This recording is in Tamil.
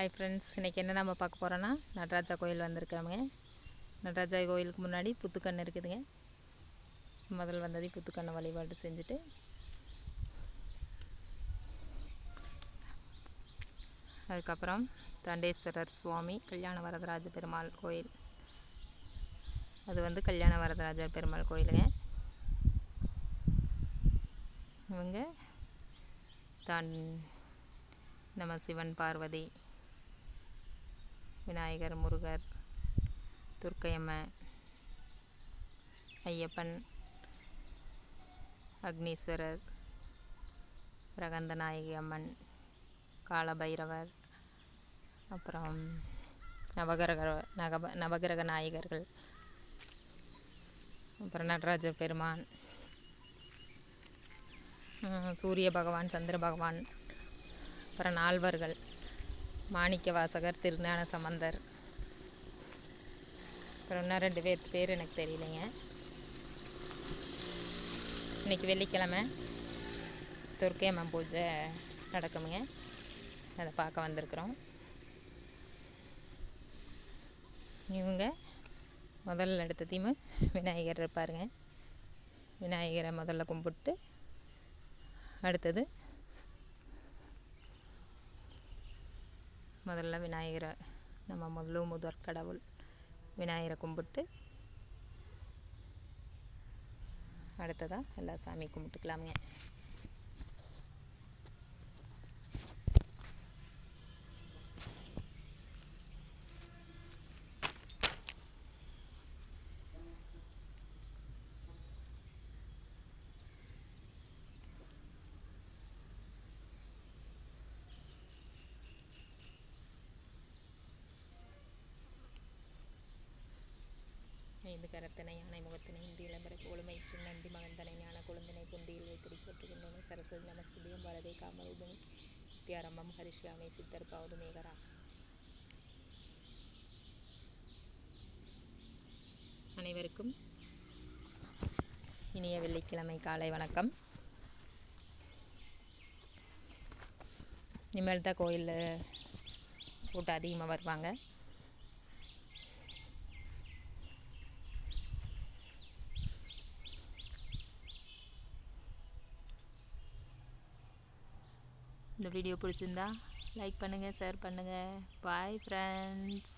ஹாய் ஃப்ரெண்ட்ஸ் இன்றைக்கி என்ன நம்ம பார்க்க போகிறோன்னா நடராஜா கோயில் வந்திருக்கிறோமுங்க நடராஜா கோயிலுக்கு முன்னாடி புத்துக்கண் இருக்குதுங்க. முதல் வந்தது புத்துக்கண்ணை வழிபாடு செஞ்சுட்டு. அதுக்கப்புறம் தண்டேஸ்வரர் சுவாமி கல்யாண வரதராஜ பெருமாள் கோயில். அது வந்து கல்யாண வரதராஜ பெருமாள் கோயிலுங்க. இவங்க தான் நம்ம சிவன் பார்வதி. விநாயகர் முருகர் துர்க்கையம்மை ஐயப்பன் அக்னீஸ்வரர் பிரகந்தநாயகி அம்மன் காலபைரவர் அப்புறம் நவகிரக நகப நவகிரக நாயகர்கள் அப்புறம் நடராஜர் பெருமான் சூரிய பகவான் சந்திர பகவான் அப்புறம் நால்வர்கள். மாணிக்க வாசகர் திருஞான சம்பந்தர். அப்புறம் இன்னும் ரெண்டு பேர்த்து பேர் எனக்கு தெரியலைங்க. இன்னைக்கு வெள்ளிக்கிழமை துர்க்கை அம்மன் பூஜை நடக்குமுங்க. அதை பார்க்க வந்திருக்கிறோம். இவங்க முதல்ல எடுத்த தீமு விநாயகர் இருப்பாருங்க. விநாயகரை முதல்ல கும்பிட்டு அடுத்தது முதல்ல விநாயகரை நம்ம முதல்ல முதற் கடவுள் விநாயகரை கும்பிட்டு அடுத்ததாக எல்லா சாமி கும்பிட்டுக்கலாமுங்க. ஐந்து கரத்தனை யானை முகத்தினை இந்தி இளம்பர கோளுமை நந்தி மகந்தனை ஞான குழந்தினை புந்தியில் வைத்திரி போட்டுகின்றன சரஸ்வதி நமஸ்துதியம் வரதே காமரூபிணி வித்யாரம்பம் ஹரிஷ்யாமி சித்தர் பவது மேகரா. அனைவருக்கும் இனிய வெள்ளிக்கிழமை காலை வணக்கம். இனிமேல் தான் கோயிலில் கூட்டம் அதிகமாக வருவாங்க. இந்த வீடியோ பிடிச்சிருந்தா லைக் பண்ணுங்கள் ஷேர் பண்ணுங்கள் பாய் ஃப்ரெண்ட்ஸ்